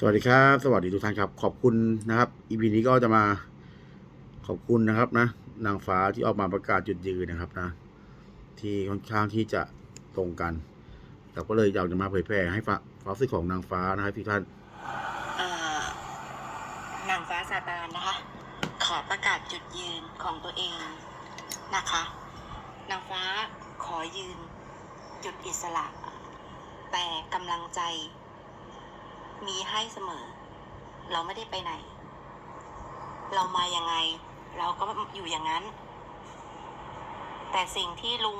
สวัสดีครับ สวัสดีทุกท่านครับ ขอบคุณนะครับอีพีนี้ก็จะมาขอบคุณนะครับนะ นางฟ้าที่ออกมาประกาศจุดยืนนะครับนะ ที่ค่อนข้างที่จะตรงกันเราก็เลยอยากจะมาเผยแพร่ให้ฟังความสึกของนางฟ้านะครับทุกท่านนางฟ้าซาตานนะคะ ขอประกาศจุดยืนของตัวเองนะคะ นางฟ้าขอยืนจุดอิสระ แต่กำลังใจ มีให้เสมอ เราไม่ได้ไปไหน เรามายังไง เราก็อยู่อย่างนั้น แต่สิ่งที่ลุง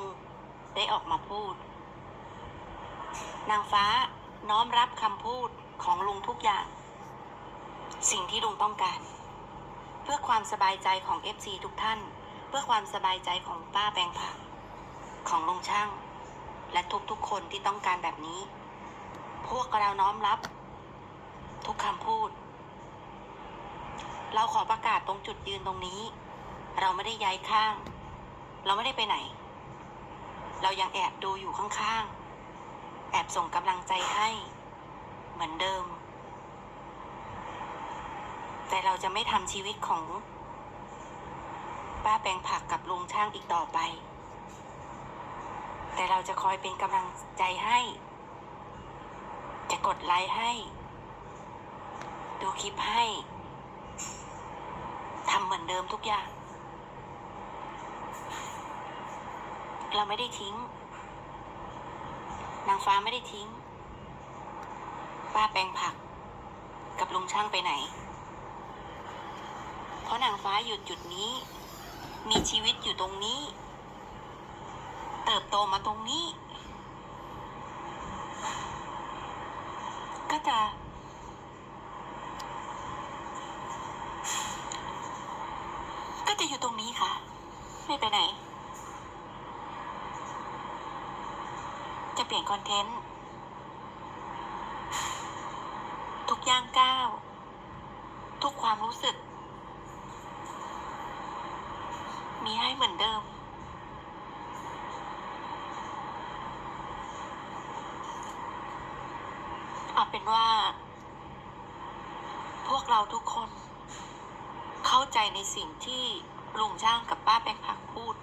ได้ออกมาพูด นางฟ้าน้อมรับคำพูดของลุงทุกอย่าง สิ่งที่ลุงต้องการ เพื่อความสบายใจของ FC ทุกท่าน เพื่อความสบายใจของป้าแปลงผักของลุงช่าง และทุกๆคนที่ต้องการแบบนี้ พวกเราน้อมรับ ทุกคำพูด เราขอประกาศตรงจุดยืนตรงนี้ เราไม่ได้ย้ายข้าง เราไม่ได้ไปไหน เรายังแอบดูอยู่ข้างๆ แอบส่งกำลังใจให้ เหมือนเดิม แต่เราจะไม่ทำชีวิตของ ป้าแปลงผักกับลุงช่างอีกต่อไป แต่เราจะคอยเป็นกำลังใจให้ จะกดไลค์ให้ ดูคลิปให้ทำเหมือนเดิมทุกอย่าง เราไม่ได้ทิ้ง นางฟ้าไม่ได้ทิ้ง ป้าแปลงผัก กับลุงช่างไปไหน เพราะนางฟ้าหยุดจุดนี้ มีชีวิตอยู่ตรงนี้ เติบโตมาตรงนี้ ก็จะ ก็จะอยู่ตรงนี้ค่ะ ไม่ไปไหน จะเปลี่ยนคอนเทนต์ ทุกย่างก้าว ทุกความรู้สึก มีให้เหมือนเดิม เอาเป็นว่า พวกเราทุกคน เข้าใจในสิ่งที่ ลุงช่างกับป้าแปงผักพูด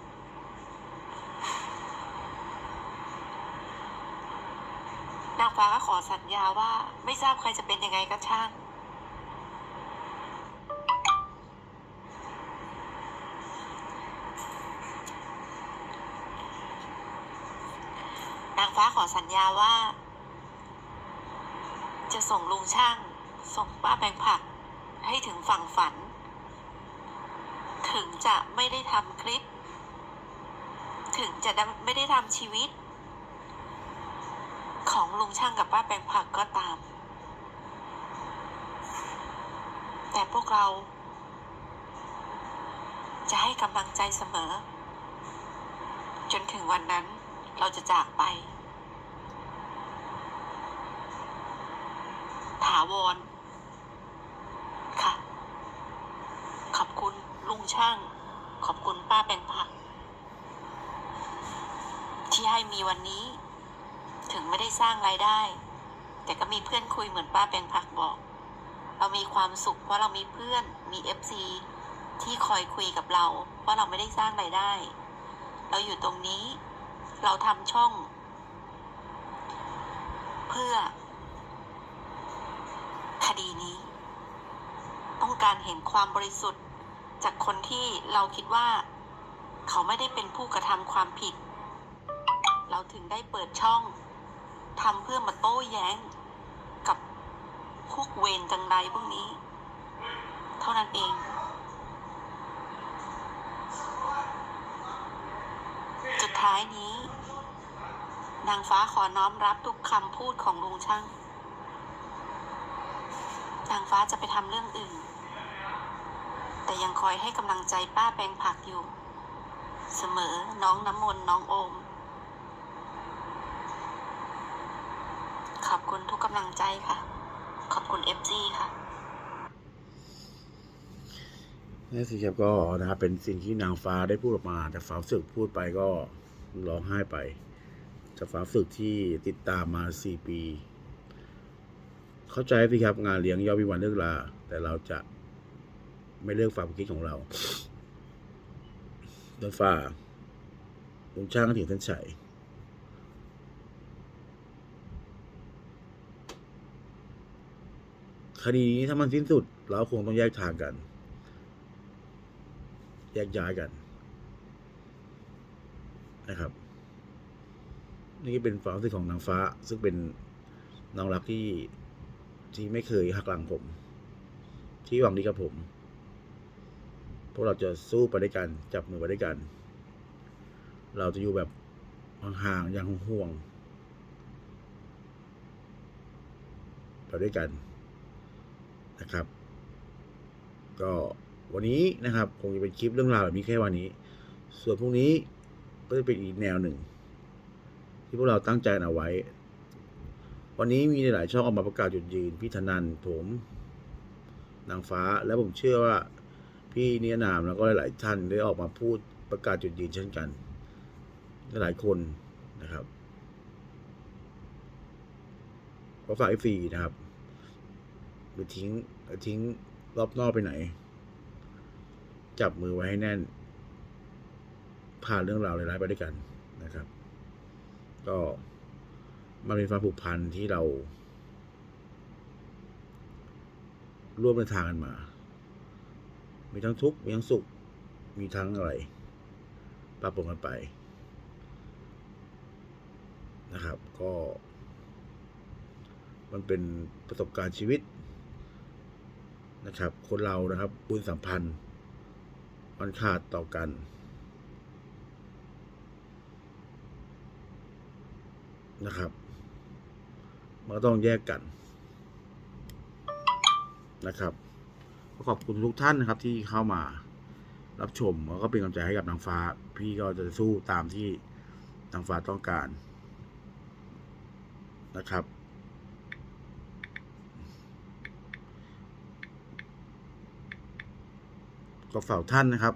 นางฟ้าก็ขอสัญญาว่าไม่ทราบใครจะเป็นยังไงก็ช่าง นางฟ้าขอสัญญาว่า จะส่งลุงช่าง ส่งป้าแปงผักให้ถึงฝั่งฝัน ถึงจะไม่ได้ทำคลิป ถึงจะไม่ได้ทำชีวิต ของลุงช่างกับป้าแปลงผักก็ตาม แต่พวกเรา จะให้กำลังใจเสมอ จนถึงวันนั้นเราจะจากไป ถาวร ค่ะ ขอบคุณลุง ช่าง ขอบคุณป้าแปลงผัก ที่ให้มีวันนี้ ถึงไม่ได้สร้างรายได้ แต่ก็มีเพื่อนคุยเหมือนป้าแปลงผักบอก เรามีความสุขเพราะเรามีเพื่อนมีเอฟซีที่คอยคุยกับเราว่าเราไม่ได้สร้างรายได้ เราอยู่ตรงนี้ เราทำช่อง เพื่อ คดีนี้ ต้องการเห็นความบริสุทธิ์ จากคนที่เราคิดว่า เขาไม่ได้เป็นผู้กระทำความผิด เราถึงได้เปิดช่องทำเพื่อมาโต้แย้ง กับพวกเวรจังไรพวกนี้ เท่านั้นเอง สุดท้ายนี้ นางฟ้าขอน้อมรับทุกคำพูดของลุงช่าง นางฟ้าจะไปทำเรื่องอื่น แต่ยังคอยให้กำลังใจป้าแปลงผักอยู่ เสมอน้องน้ำมนต์น้องโอม ขอบคุณทุกกำลังใจค่ะ ขอบคุณเอฟซีค่ะนี่สิครับก็นะครับเป็นสิ่งที่นางฟ้าได้พูดออกมา แต่ฟ้าศึกพูดไปก็ร้องไห้ไปจากฟ้าศึกที่ติดตามมาสี่ปี เข้าใจสิครับงานเลี้ยงย่อมมีวันเลิกลา แต่เราจะ ไม่เลิกความคิดของเราเดินฝ่าลุงช่างถึงเส้นชัยคดีนี้ถ้ามันสิ้นสุด เราคงต้องแยกทางกัน แยกย้ายกัน นะครับ นี่เป็นความรู้สึกของนางฟ้า ซึ่งเป็นน้องรักที่ที่ไม่เคยหักหลังผม ที่หวังดีกับผม พวกเราจะสู้ไปด้วยกัน จับมือไปด้วยกัน เราจะอยู่แบบห่างๆอย่างห่วงไปด้วยกันนะครับ ก็วันนี้นะครับคงจะเป็นคลิปเรื่องราวแบบนี้แค่วันนี้ ส่วนพรุ่งนี้ก็จะเป็นอีกแนวหนึ่ง ที่พวกเราตั้งใจเอาไว้ วันนี้มีหลายช่องออกมาประกาศจุดยืนพี่ธนันผมนางฟ้าและผมเชื่อว่า พี่เนียนามแล้วก็หลาย ๆ ท่านได้ออกมาพูดประกาศจุดยืนเช่นกัน หลายคนนะครับก็ฝากไอฟีนะครับไปทิ้งทิ้งรอบนอกไปไหน จับมือไว้ให้แน่น ผ่านเรื่องราวร้ายๆไปด้วยกันนะครับ ก็มันเป็นความผูกพันที่เรา ร่วมเดินทางกันมา มีทั้งทุกข์มีทั้งสุข มีทั้งอะไรปรับปรุงกันไปนะครับ ก็ มันเป็นประสบการณ์ชีวิตนะครับ คนเรานะครับบุญสัมพันธ์ มันขาดต่อกัน นะครับ มันก็ต้องแยกกันนะครับ ขอบคุณทุกท่านนะครับ ที่เข้ามารับชมแล้วก็เป็นกำลังใจให้กับนางฟ้า พี่ก็จะสู้ตามที่นางฟ้าต้องการนะครับ ก็ฝากท่านนะครับ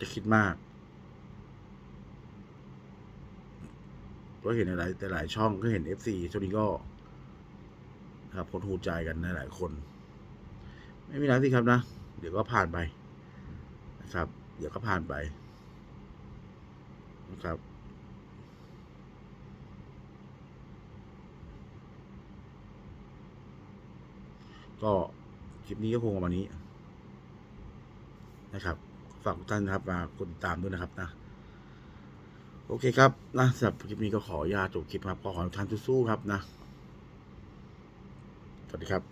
จะคิดมากก็เห็นหลายแต่หลายช่องก็เห็น FC ช่วงนี้ก็ ครับคนหูใจกันหลายคน ไม่มีอะไรสิครับนะ เดี๋ยวก็ผ่านไปนะครับ เดี๋ยวก็ผ่านไปนะครับก็คลิปนี้ก็คงประมาณนี้นะครับ ฝากทุกท่านนะครับมากดติดตามด้วยนะครับนะ โอเคครับนะสำหรับคลิปนี้ก็ขออนุญาตจบคลิปครับ ขอขอทุกท่านสู้ๆครับนะ สวัสดีครับ